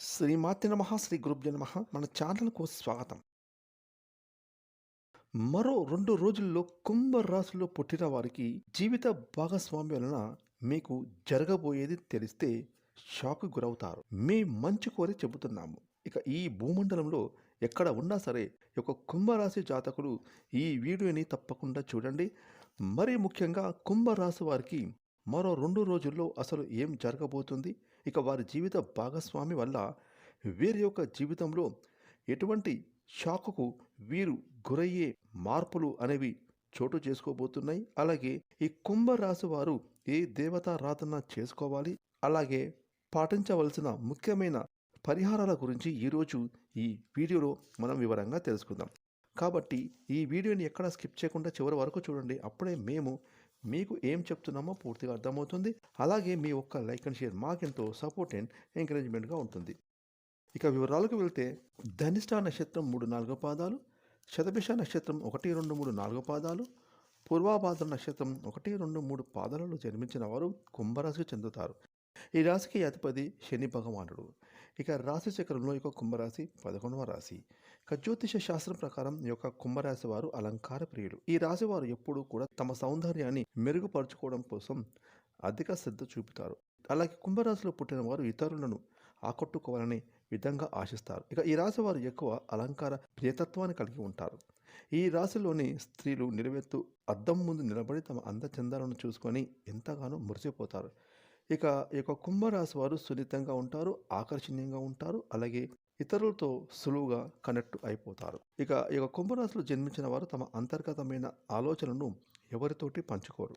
శ్రీమాతి నమ శ్రీ గురుభ్య నమ. మన ఛానల్కు స్వాగతం. మరో రెండు రోజుల్లో కుంభరాశిలో పుట్టిన వారికి జీవిత భాగస్వామి వలన మీకు జరగబోయేది తెలిస్తే షాక్ గురవుతారు. మీ మంచి కోరి చెబుతున్నాము. ఇక ఈ భూమండలంలో ఎక్కడ ఉన్నా సరే ఒక కుంభరాశి జాతకులు ఈ వీడియోని తప్పకుండా చూడండి. మరి ముఖ్యంగా కుంభరాశి వారికి మరో రెండు రోజుల్లో అసలు ఏం జరగబోతుంది? ఇక వారి జీవిత భాగస్వామి వల్ల వీరి యొక్క జీవితంలో ఎటువంటి షాకుకు వీరు గురయ్యే మార్పులు అనేవి చోటు చేసుకోబోతున్నాయి. అలాగే ఈ కుంభరాశి వారు ఏ దేవతారాధన చేసుకోవాలి? అలాగే పాటించవలసిన ముఖ్యమైన పరిహారాల గురించి ఈరోజు ఈ వీడియోలో మనం వివరంగా తెలుసుకుందాం. కాబట్టి ఈ వీడియోని ఎక్కడ స్కిప్ చేయకుండా చివరి వరకు చూడండి. అప్పుడే మేము మీకు ఏం చెప్తున్నామో పూర్తిగా అర్థమవుతుంది. అలాగే మీ ఒక్క లైక్ అండ్ షేర్ మాకెంతో సపోర్ట్ అండ్ ఎంకరేజ్మెంట్గా ఉంటుంది. ఇక వివరాలకు వెళ్తే ధనిష్ట నక్షత్రం మూడు నాలుగు పాదాలు శతభిష నక్షత్రం ఒకటి రెండు మూడు నాలుగు పాదాలు పూర్వాభాద్ర నక్షత్రం ఒకటి రెండు మూడు పాదాలలో జన్మించిన వారు కుంభరాశికి చెందుతారు. ఈ రాశికి అధిపతి శని భగవానుడు. ఇక రాశి చక్రంలో యొక్క కుంభరాశి పదకొండవ రాశి. ఇక జ్యోతిష శాస్త్రం ప్రకారం ఈ యొక్క కుంభరాశి వారు అలంకార ప్రియులు. ఈ రాశి వారు ఎప్పుడూ కూడా తమ సౌందర్యాన్ని మెరుగుపరుచుకోవడం కోసం అధిక శ్రద్ధ చూపుతారు. అలాగే కుంభరాశిలో పుట్టిన వారు ఇతరులను ఆకట్టుకోవాలనే విధంగా ఆశిస్తారు. ఇక ఈ రాశి వారు ఎక్కువ అలంకార ప్రియతత్వాన్ని కలిగి ఉంటారు. ఈ రాశిలోని స్త్రీలు నిలవెత్తు అద్దం ముందు నిలబడి తమ అందచందాలను చూసుకొని ఎంతగానో మురిసిపోతారు. ఇక ఈ యొక్క కుంభరాశి వారు సున్నితంగా ఉంటారు ఆకర్షణీయంగా ఉంటారు అలాగే ఇతరులతో సులువుగా కనెక్ట్ అయిపోతారు. ఇక ఈ యొక్క కుంభరాశిలో జన్మించిన వారు తమ అంతర్గతమైన ఆలోచనను ఎవరితోటి పంచుకోరు.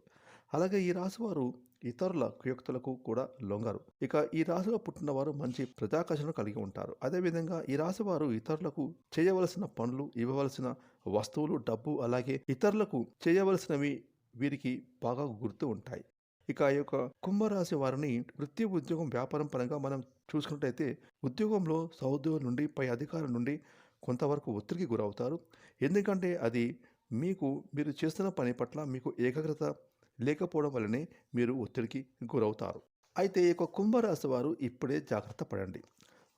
అలాగే ఈ రాశి వారు ఇతరుల కుయుక్తులకు కూడా లొంగరు. ఇక ఈ రాశిలో పుట్టిన వారు మంచి ప్రజాకర్షణ కలిగి ఉంటారు. అదేవిధంగా ఈ రాశి వారు ఇతరులకు చేయవలసిన పనులు ఇవ్వవలసిన వస్తువులు డబ్బు అలాగే ఇతరులకు చేయవలసినవి వీరికి బాగా గుర్తు ఉంటాయి. ఇక ఆ యొక్క కుంభరాశి వారిని వృత్తి ఉద్యోగం వ్యాపారం పరంగా మనం చూసుకున్నట్టయితే ఉద్యోగంలో సహోద్యోగుల నుండి పై అధికారుల నుండి కొంతవరకు ఒత్తిడికి గురవుతారు. ఎందుకంటే అది మీకు మీరు చేస్తున్న పని పట్ల మీకు ఏకాగ్రత లేకపోవడం వల్లనే మీరు ఒత్తిడికి గురవుతారు. అయితే ఈ యొక్క కుంభరాశి వారు ఇప్పుడే జాగ్రత్త పడండి.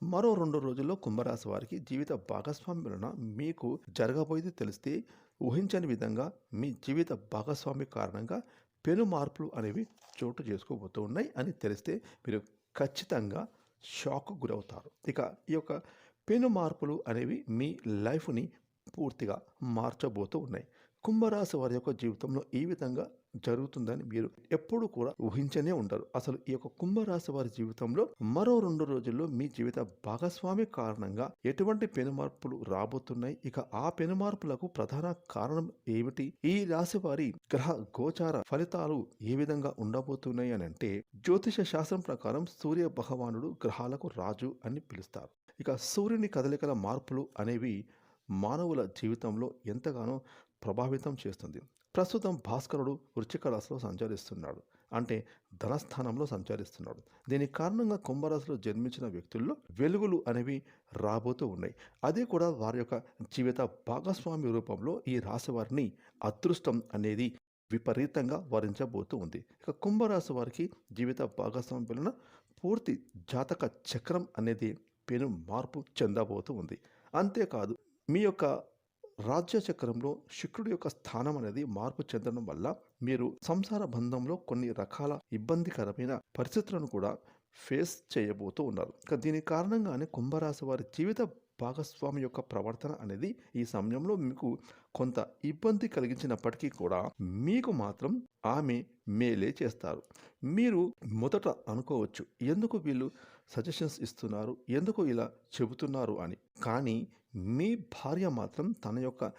మరో రెండు రోజుల్లో కుంభరాశి వారికి జీవిత భాగస్వామి వలన మీకు జరగబోయేది తెలిస్తే ఊహించని విధంగా మీ జీవిత భాగస్వామి కారణంగా పెను మార్పులు అనేవి చోటు చేసుకోబోతూ ఉన్నాయి అని తెలిస్తే మీరు ఖచ్చితంగా షాక్ గురవుతారు. ఇక ఈ యొక్క పెను మార్పులు అనేవి మీ లైఫ్ని పూర్తిగా మార్చబోతూ ఉన్నాయి. కుంభరాశి వారి యొక్క జీవితంలో ఈ విధంగా జరుగుతుందని మీరు ఎప్పుడు కూడా ఊహించనే ఉండరు. అసలు ఈ యొక్క కుంభరాశి వారి జీవితంలో మరో రెండు రోజుల్లో మీ జీవిత భాగస్వామి కారణంగా ఎటువంటి పెనుమార్పులు రాబోతున్నాయి? ఇక ఆ పెనుమార్పులకు ప్రధాన కారణం ఏమిటి? ఈ రాశి వారి గ్రహ గోచార ఫలితాలు ఏ విధంగా ఉండబోతున్నాయి అని అంటే జ్యోతిష శాస్త్రం ప్రకారం సూర్య భగవానుడు గ్రహాలకు రాజు అని పిలుస్తారు. ఇక సూర్యుని కదలికల మార్పులు అనేవి మానవుల జీవితంలో ఎంతగానో ప్రభావితం చేస్తుంది. ప్రస్తుతం భాస్కరుడు వృచ్చిక రాశిలో సంచరిస్తున్నాడు. అంటే ధనస్థానంలో సంచరిస్తున్నాడు. దీనికి కారణంగా కుంభరాశిలో జన్మించిన వ్యక్తుల్లో వెలుగులు అనేవి రాబోతూ ఉన్నాయి. అది కూడా వారి యొక్క జీవిత భాగస్వామి రూపంలో ఈ రాశి వారిని అదృష్టం అనేది విపరీతంగా వరించబోతూ ఉంది. ఇక కుంభరాశి వారికి జీవిత భాగస్వామి వలన పూర్తి జాతక చక్రం అనేది పెను మార్పు చెందబోతూ ఉంది. అంతేకాదు మీ యొక్క రాజ్య చక్రంలో శుక్రుడి యొక్క స్థానం అనేది మార్పు చెందడం వల్ల మీరు సంసార బంధంలో కొన్ని రకాల ఇబ్బందికరమైన పరిస్థితులను కూడా ఫేస్ చేయబోతూ ఉన్నారు. దీని కారణంగానే కుంభరాశి వారి జీవిత భాగస్వామి యొక్క ప్రవర్తన అనేది ఈ సమయంలో మీకు కొంత ఇబ్బంది కలిగించినప్పటికీ కూడా మీకు మాత్రం ఆమె మేలే చేస్తారు. మీరు మొదట అనుకోవచ్చు ఎందుకు వీళ్ళు సజెషన్స్ ఇస్తున్నారు. ఎందుకు ఇలా చెబుతున్నారు అని? కానీ మీ భార్య మాత్రం తన యొక్క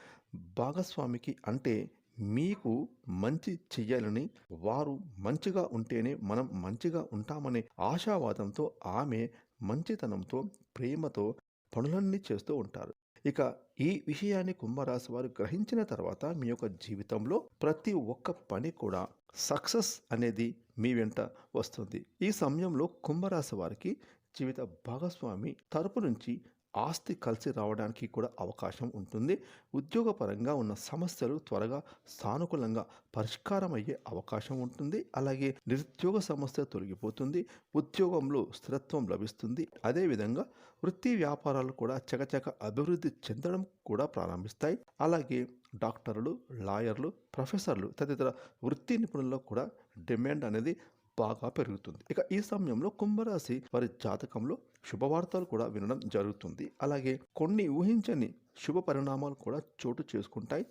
భాగస్వామికి అంటే మీకు మంచి చెయ్యాలని వారు మంచిగా ఉంటేనే మనం మంచిగా ఉంటామనే ఆశావాదంతో ఆమె మంచితనంతో ప్రేమతో పనులన్నీ చేస్తూ ఉంటారు. ఇక ఈ విషయాన్ని కుంభరాశి వారు గ్రహించిన తర్వాత మీ యొక్క జీవితంలో ప్రతి ఒక్క పని కూడా సక్సెస్ అనేది మీ వెంట వస్తుంది. ఈ సమయంలో కుంభరాశి వారికి జీవిత భాగస్వామి తరపు నుంచి ఆస్తి కలిసి రావడానికి కూడా అవకాశం ఉంటుంది. ఉద్యోగపరంగా ఉన్న సమస్యలు త్వరగా సానుకూలంగా పరిష్కారం అయ్యే అవకాశం ఉంటుంది. అలాగే నిరుద్యోగ సమస్య తొలగిపోతుంది. ఉద్యోగంలో స్థిరత్వం లభిస్తుంది. అదేవిధంగా వృత్తి వ్యాపారాలు కూడా చకచక అభివృద్ధి చెందడం కూడా ప్రారంభిస్తాయి. అలాగే డాక్టర్లు లాయర్లు ప్రొఫెసర్లు తదితర వృత్తి నిపుణుల్లో కూడా డిమాండ్ అనేది బాగా పెరుగుతుంది. ఇక ఈ సమయంలో కుంభరాశి వారి జాతకంలో శుభవార్తలు కూడా వినడం జరుగుతుంది. అలాగే కొన్ని ఊహించని శుభ పరిణామాలు కూడా చోటు చేసుకుంటాయి.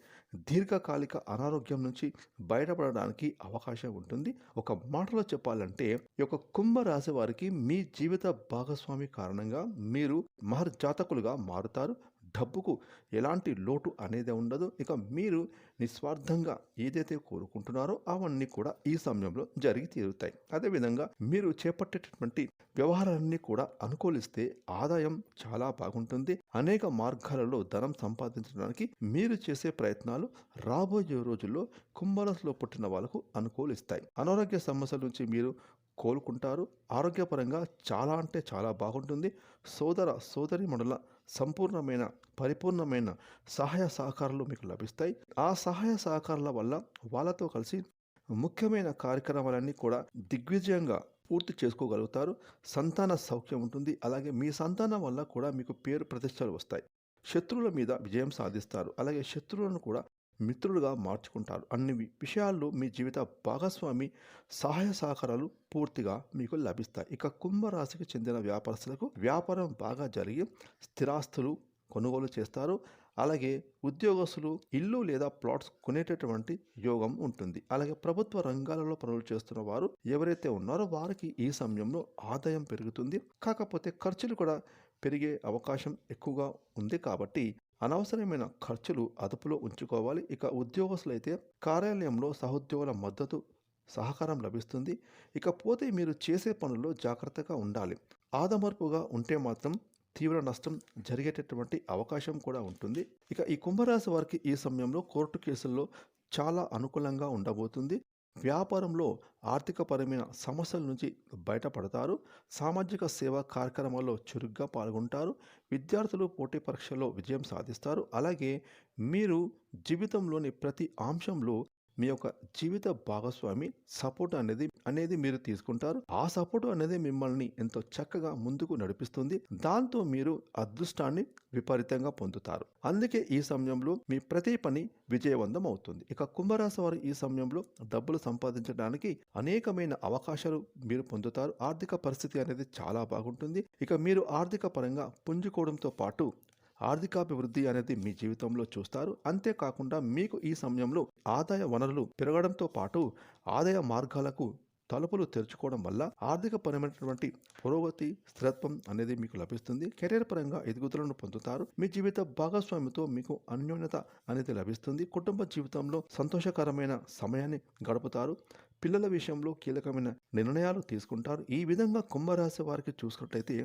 దీర్ఘకాలిక అనారోగ్యం నుంచి బయటపడడానికి అవకాశం ఉంటుంది. ఒక మాటలో చెప్పాలంటే ఈ యొక్క కుంభరాశి వారికి మీ జీవిత భాగస్వామి కారణంగా మీరు మహర్జాతకులుగా మారుతారు. డబ్బుకు ఎలాంటి లోటు అనేది ఉండదు. ఇక మీరు నిస్వార్థంగా ఏదైతే కోరుకుంటున్నారో అవన్నీ కూడా ఈ సమయంలో జరిగి తీరుతాయి. అదేవిధంగా మీరు చేపట్టేటటువంటి వ్యవహారాన్ని కూడా అనుకూలిస్తే ఆదాయం చాలా బాగుంటుంది. అనేక మార్గాలలో ధనం సంపాదించడానికి మీరు చేసే ప్రయత్నాలు రాబోయే రోజుల్లో కుంభరాశిలో పుట్టిన వాళ్ళకు అనుకూలిస్తాయి. అనారోగ్య సమస్యల నుంచి మీరు కోలుకుంటారు. ఆరోగ్యపరంగా చాలా అంటే చాలా బాగుంటుంది. సోదర సోదరి మండల సంపూర్ణమైన పరిపూర్ణమైన సహాయ సహకారాలు మీకు లభిస్తాయి. ఆ సహాయ సహకారాల వల్ల వాళ్ళతో కలిసి ముఖ్యమైన కార్యక్రమాలన్నీ కూడా దిగ్విజయంగా పూర్తి చేసుకోగలుగుతారు. సంతాన సౌఖ్యం ఉంటుంది. అలాగే మీ సంతానం వల్ల కూడా మీకు పేరు ప్రతిష్టలు వస్తాయి. శత్రువుల మీద విజయం సాధిస్తారు. అలాగే శత్రువులను కూడా మిత్రులుగా మార్చుకుంటారు. అన్ని విషయాల్లో మీ జీవిత భాగస్వామి సహాయ సహకారాలు పూర్తిగా మీకు లభిస్తాయి. ఇక కుంభరాశికి చెందిన వ్యాపారస్తులకు వ్యాపారం బాగా జరిగి స్థిరాస్తులు కొనుగోలు చేస్తారు. అలాగే ఉద్యోగస్తులు ఇల్లు లేదా ప్లాట్స్ కొనేటటువంటి యోగం ఉంటుంది. అలాగే ప్రభుత్వ రంగాలలో పనులు చేస్తున్న వారు ఎవరైతే ఉన్నారో వారికి ఈ సమయంలో ఆదాయం పెరుగుతుంది. కాకపోతే ఖర్చులు కూడా పెరిగే అవకాశం ఎక్కువగా ఉంది కాబట్టి అనవసరమైన ఖర్చులు అదుపులో ఉంచుకోవాలి. ఇక ఉద్యోగస్తులైతే కార్యాలయంలో సహోద్యోగుల మద్దతు సహకారం లభిస్తుంది. ఇకపోతే మీరు చేసే పనుల్లో జాగ్రత్తగా ఉండాలి. ఆదమర్పుగా ఉంటే మాత్రం తీవ్ర నష్టం జరిగేటటువంటి అవకాశం కూడా ఉంటుంది. ఇక ఈ కుంభరాశి వారికి ఈ సమయంలో కోర్టు కేసుల్లో చాలా అనుకూలంగా ఉండబోతుంది. వ్యాపారంలో ఆర్థికపరమైన సమస్యల నుంచి బయటపడతారు. సామాజిక సేవా కార్యక్రమాల్లో చురుగ్గా పాల్గొంటారు. విద్యార్థులు పోటీ పరీక్షల్లో విజయం సాధిస్తారు. అలాగే మీరు జీవితంలోని ప్రతి అంశంలో మీ యొక్క జీవిత భాగస్వామి సపోర్ట్ అనేది అనేది మీరు తీసుకుంటారు. ఆ సపోర్ట్ అనేది మిమ్మల్ని ఎంతో చక్కగా ముందుకు నడిపిస్తుంది. దాంతో మీరు అదృష్టాన్ని విపరీతంగా పొందుతారు. అందుకే ఈ సమయంలో మీ ప్రతి పని విజయవంతం అవుతుంది. ఇక కుంభరాశి వారు ఈ సమయంలో డబ్బులు సంపాదించడానికి అనేకమైన అవకాశాలు మీరు పొందుతారు. ఆర్థిక పరిస్థితి అనేది చాలా బాగుంటుంది. ఇక మీరు ఆర్థిక పరంగా పుంజుకోవడంతో పాటు ఆర్థికాభివృద్ధి అనేది మీ జీవితంలో చూస్తారు. అంతేకాకుండా మీకు ఈ సమయంలో ఆదాయ వనరులు పెరగడంతో పాటు ఆదాయ మార్గాలకు తలుపులు తెరుచుకోవడం వల్ల ఆర్థిక పరమైనటువంటి పురోగతి స్థిరత్వం అనేది మీకు లభిస్తుంది. కెరీర్ పరంగా ఎదుగుదలను పొందుతారు. మీ జీవిత భాగస్వామితో మీకు అన్యోన్యత అనేది లభిస్తుంది. కుటుంబ జీవితంలో సంతోషకరమైన సమయాన్ని గడుపుతారు. పిల్లల విషయంలో కీలకమైన నిర్ణయాలు తీసుకుంటారు. ఈ విధంగా కుంభరాశి వారికి చూసుకున్నట్లయితే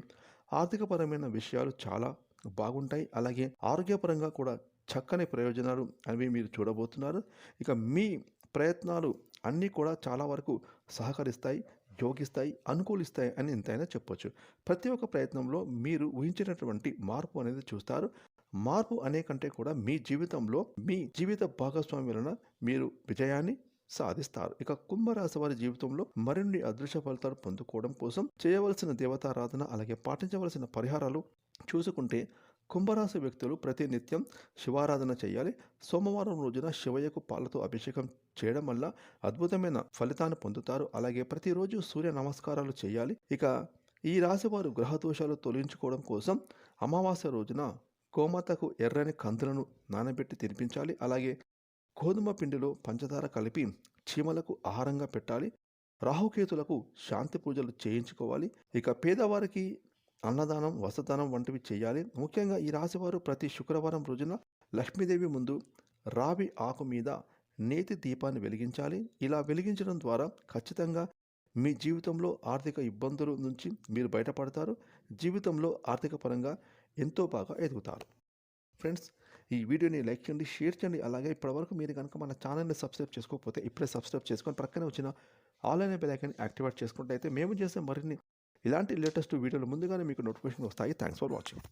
ఆర్థికపరమైన విషయాలు చాలా బాగుంటాయి. అలాగే ఆరోగ్యపరంగా కూడా చక్కని ప్రయోజనాలు అనేవి మీరు చూడబోతున్నారు. ఇక మీ ప్రయత్నాలు అన్నీ కూడా చాలా వరకు సహకరిస్తాయి యోగిస్తాయి అనుకూలిస్తాయి అని ఎంతైనా చెప్పొచ్చు. ప్రతి ఒక్క ప్రయత్నంలో మీరు ఊహించినటువంటి మార్పు అనేది చూస్తారు. మార్పు అనే కంటే కూడా మీ జీవితంలో మీ జీవిత భాగస్వామి వలన మీరు విజయాన్ని సాధిస్తారు. ఇక కుంభరాశి వారి జీవితంలో మరిన్ని అదృశ్య ఫలితాలు పొందుకోవడం కోసం చేయవలసిన దేవతారాధన అలాగే పాటించవలసిన పరిహారాలు చూసుకుంటే కుంభరాశి వ్యక్తులు ప్రతినిత్యం శివారాధన చేయాలి. సోమవారం రోజున శివయ్యకు పాలతో అభిషేకం చేయడం వల్ల అద్భుతమైన ఫలితాన్ని పొందుతారు. అలాగే ప్రతిరోజు సూర్య నమస్కారాలు చేయాలి. ఇక ఈ రాశి వారు గ్రహ దోషాలు తొలగించుకోవడం కోసం అమావాస్య రోజున గోమాతకు ఎర్రని కందులను నానబెట్టి తినిపించాలి. అలాగే గోధుమ పిండిలో పంచదార కలిపి చీమలకు ఆహారంగా పెట్టాలి. రాహుకేతులకు శాంతి పూజలు చేయించుకోవాలి. ఇక పేదవారికి అన్నదానం వసదానం వంటివి చేయాలి. ముఖ్యంగా ఈ రాశివారు ప్రతి శుక్రవారం రోజున లక్ష్మీదేవి ముందు రావి ఆకు మీద నేతి దీపాన్ని వెలిగించాలి. ఇలా వెలిగించడం ద్వారా ఖచ్చితంగా మీ జీవితంలో ఆర్థిక ఇబ్బందుల నుంచి మీరు బయటపడతారు. జీవితంలో ఆర్థిక పరంగా ఎంతో బాగా ఎదుగుతారు. ఫ్రెండ్స్ ఈ వీడియోని లైక్ చేయండి షేర్ చేయండి. అలాగే ఇప్పటివరకు మీరు కనుక మన ఛానల్ని సబ్స్క్రైబ్ చేసుకోకపోతే ఇప్పుడే సబ్స్క్రైబ్ చేసుకొని ప్రక్కనే వచ్చిన ఆన్లైన్ బెల్ ఐకాన్ యాక్టివేట్ చేసుకుంటే అయితే మేము చేసే మరిన్ని ఇలాంటి లేటెస్ట్ వీడియోలు ముందుగానే మీకు నోటిఫికేషన్ వస్తాయి. Thanks for watching